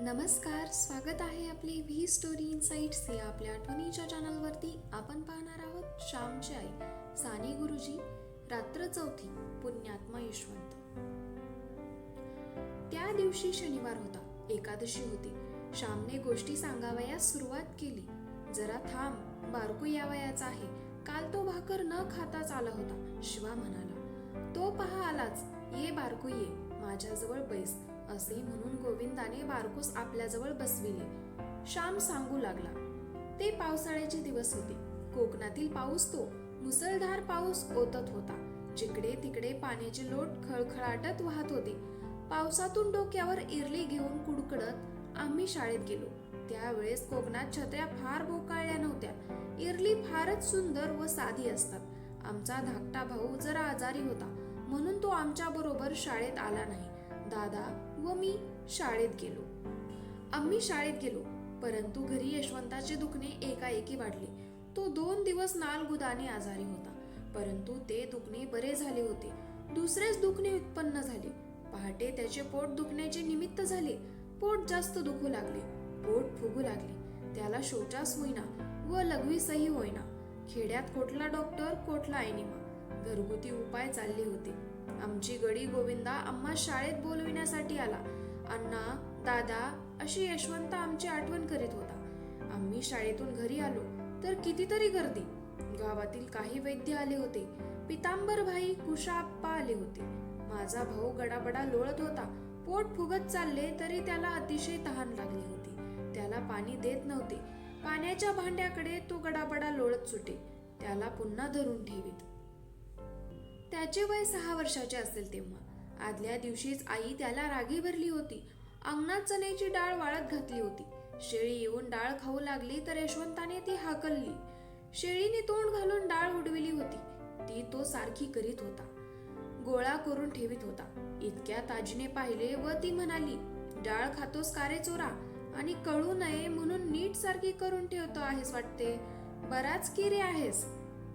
नमस्कार स्वागत आहे आपले व्ही स्टोरी इन्साइट्स या आपल्या आठवणीच्या चॅनलवरती आपण पाहणार आहोत श्यामची आई साने गुरुजी रात्र चौथी पुण्यात्मा यशवंत. त्या दिवशी शनिवार होता एकादशी होती. श्यामने गोष्टी सांगावयास सुरुवात केली. जरा थांब बारकू यावयाचा आहे. काल तो भाकर न खाताच आला होता शिवा म्हणाला. तो पहा आलाच. ये बारकू ये. माझ्याजवळ बैस. असे म्हणून गोविंदाने बारकूस आपल्याजवळ बसविले. श्याम सांगू लागला ते पावसाळ्याचे दिवस होते. कोकणातील पाऊस तो मुसळधार पाऊस ओतत होता. जिकडे तिकडे पाण्याची लोट खळखळाटत वाहत होती. पावसातून डोक्यावर इरली घेऊन कुडकडत आम्ही शाळेत गेलो. त्यावेळेस कोकणात छत्र्या फार भोकाळल्या नव्हत्या. इरली फारच सुंदर व साधी असतात. आमचा धाकटा भाऊ जरा आजारी होता. म्हणून तो आमच्या बरोबर शाळेत आला नाही. दादा व मी शाळेत गेलो. आम्ही शाळेत गेलो परंतु घरी यशवंताचे दुखणे एकाएकी वाढले. तो दोन दिवस नालगुदाने आजारी होता परंतु ते दुखणे बरे झाले होते. दुसरेच दुखणे उत्पन्न झाले. पहाटे त्याचे पोट दुखण्याचे निमित्त झाले. पोट जास्त दुखू लागले. पोट फुगू लागले. त्याला शोचास होईना व लघवीसही होईना. खेड्यात कोटला डॉक्टर कोटला ऐनिमा घरगुती उपाय चालले होते. आमची गडी गोविंदा आम्हा शाळेत बोलविण्यासाठी आला. अण्णा दादा अशी यशवंत आमची आठवण करीत होता. आम्ही शाळेतून घरी आलो तर कितीतरी गर्दी. गावातील काही वैद्य आले होते. पितांबर भाई कुशाप्पा आले होते. माझा भाऊ गडाबडा लोळत होता. पोट फुगत चालले तरी त्याला अतिशय तहान लागली होती. त्याला पाणी देत नव्हते. पाण्याच्या भांड्याकडे तो गडाबडा लोळत सुटे. त्याला पुन्हा धरून ठेवीत. त्याचे वय सहा वर्षाचे असेल तेव्हा. आदल्या दिवशीच आई त्याला रागी भरली होती. अंगणात चण्याची डाळ वाळत घातली होती. शेळी येऊन डाळ खाऊ लागली तर यशवंताने ती हाकलली. शेळीने तोंड घालून डाळ उडविली होती. ती तो सारखी करीत होता. गोळा करून ठेवीत होता. इतक्या ताजीने पाहिले व ती म्हणाली डाळ खातोस कारे चोरा? आणि कळू नये म्हणून नीट सारखी करून ठेवतो आहेस वाटते? बराच किरे आहेस.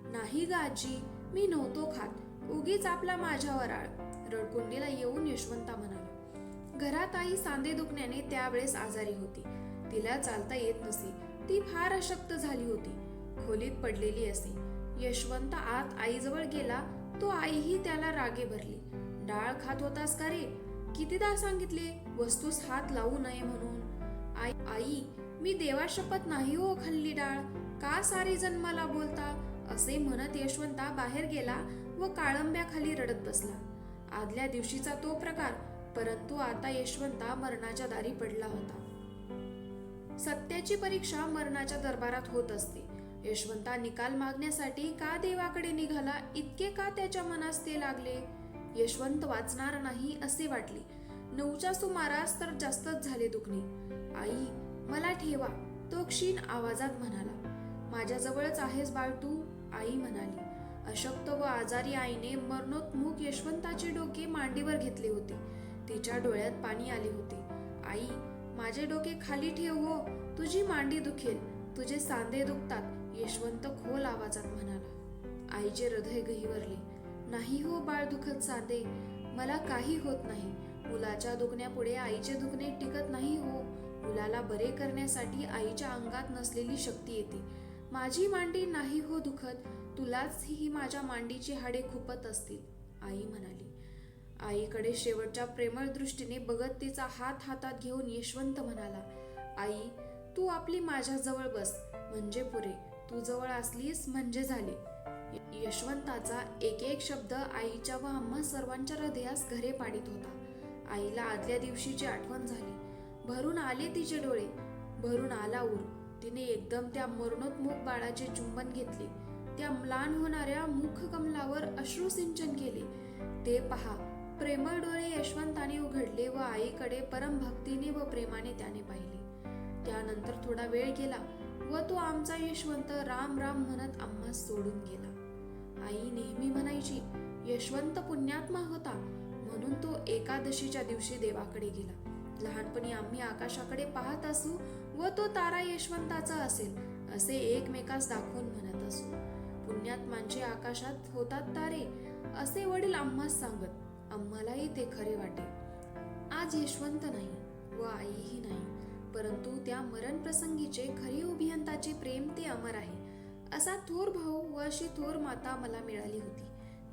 नाही गाजी मी नव्हतो खात. उगीच आपला माझ्यावर आळ. रडकुंडीला येऊन यशवंता म्हणाला घरात आई सांधे दुखण्याने त्यावेळेस आजारी होती. तिला चालता येत नसे. ती फार अशक्त झाली होती. खोलीत पडलेली असे. यशवंत आत आईजवळ गेला. तो आईही त्याला रागे भरली. डाळ खात होतास का रे? कितीदा सांगितले? वस्तूस हात लावू नये म्हणून. आई आई मी देवा शपथ नाही हो खाल्ली डाळ. का सारे जन्माला बोलता? असे म्हणत यशवंता बाहेर गेला. व काळंब्याखाली रडत बसला. आदल्या दिवशीचा तो प्रकार परंतु आता यशवंता मरणाच्या दारी पडला होता. सत्याची परीक्षा मरणाच्या दरबारात होत असते. यशवंता निकाल मागण्यासाठी का देवाकडे निघाला इतके का त्याच्या मनास ते लागले? यशवंत वाचणार नाही असे वाटले. नऊच्या सुमारास तर जास्तच झाले दुखणे. आई मला ठेवा तो क्षीण आवाजात म्हणाला. माझ्याजवळच आहेस बाळ तू आई म्हणाली. अशक्त व आजारी आईने मरणोत्मुख यशवंताचे डोके मांडीवर घेतले होते. तिच्या डोळ्यात पाणी आले होते. आई माझे डोके खाली ठेव हो. तुझी मांडी दुखेल. तुझे सांधे दुखतात. यशवंत खोल आवाजात म्हणाला. आईचे हृदय गहिवरले नाही हो बाळ दुखत सांधे. मला काही होत नाही. मुलाच्या दुखण्यापुढे आईचे दुखणे टिकत नाही हो. मुलाला बरे करण्यासाठी आईच्या अंगात नसलेली शक्ती येते. माझी मांडी नाही हो दुखत. तुलाच ही माझ्या मांडीची हाडे खुपत असतील आई म्हणाली. आईकडे शेवटच्या प्रेमळ दृष्टीने बघत तिचा हात हातात घेऊन यशवंत म्हणाला आई तू आपली माझ्याजवळ बस म्हणजे पुरे तू जवळ असलीस म्हणजे झाले. यशवंताचा एक एक शब्द आईच्या व आम्हा सर्वांच्या हृदयास घरे पाडित होता. आईला आदल्या दिवशीची आठवण झाली. भरून आले तिचे डोळे भरून आला ऊर. तिने एकदम त्या मरणोत्मुख बाळाचे चुंबन घेतले. त्या म्लान होणाऱ्या मुख कमलावर अश्रुसिंचन केले. ते पहा प्रेमळ डोळे यशवंताने उघडले व आईकडे परम भक्तीने व प्रेमाने त्याने पाहिले. त्यानंतर थोडा वेळ गेला व तो आमचा यशवंत राम राम म्हणत आम्हा सोडून गेला. आई नेहमी म्हणायची यशवंत पुण्यात्मा होता म्हणून तो एकादशीच्या दिवशी देवाकडे गेला. लहानपणी आम्ही आकाशाकडे पाहत असू व तो तारा यशवंताचा असेल असे एकमेकास दाखवून म्हणत असू. पुण्यात्मांचे आकाशात होतात तारे असे वडील आम्हास सांगत आम्हालाही ते खरे वाटे. आज यशवंत नाही व आईही नाही परंतु त्या मरण प्रसंगीचे खरे अभियंताचे प्रेम ते अमर आहे असा थोर भाऊ व अशी थोर माता मला मिळाली होती.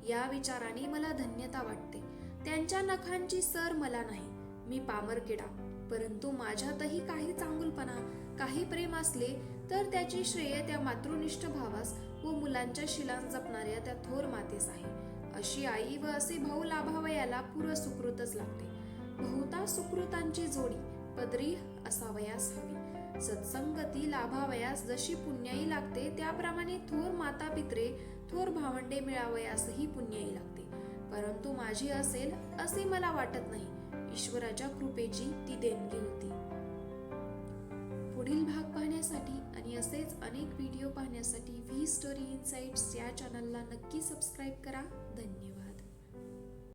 या विचाराने मला धन्यता वाटते. त्यांच्या नखांची सर मला नाही मी पामरकिडा. परंतु माझ्यातही काही चांगुलपणा काही प्रेम असले तर त्याची श्रेय त्या मातृनिष्ठ भावास व मुलांच्या शिलां जपणाऱ्या त्या थोर मातेस आहे. अशी आई व असे भाऊ लाभावयाला पूर्व सुकृतच लागते. बहुता सुकृतांची जोडी पदरी असावयास हवी. सत्संगती लाभावयास जशी पुण्याई लागते त्याप्रमाणे थोर माता पित्रे थोर भावंडे मिळावयासही पुण्याई लागते. परंतु माझी असेल असे मला वाटत नाही. ईश्वराच्या कृपेची ती देणगी होती. तसेच अनेक व्हिडिओ पाहण्यासाठी व्ही स्टोरी इन्साइट्स या चॅनलला नक्की सबस्क्राईब करा. धन्यवाद.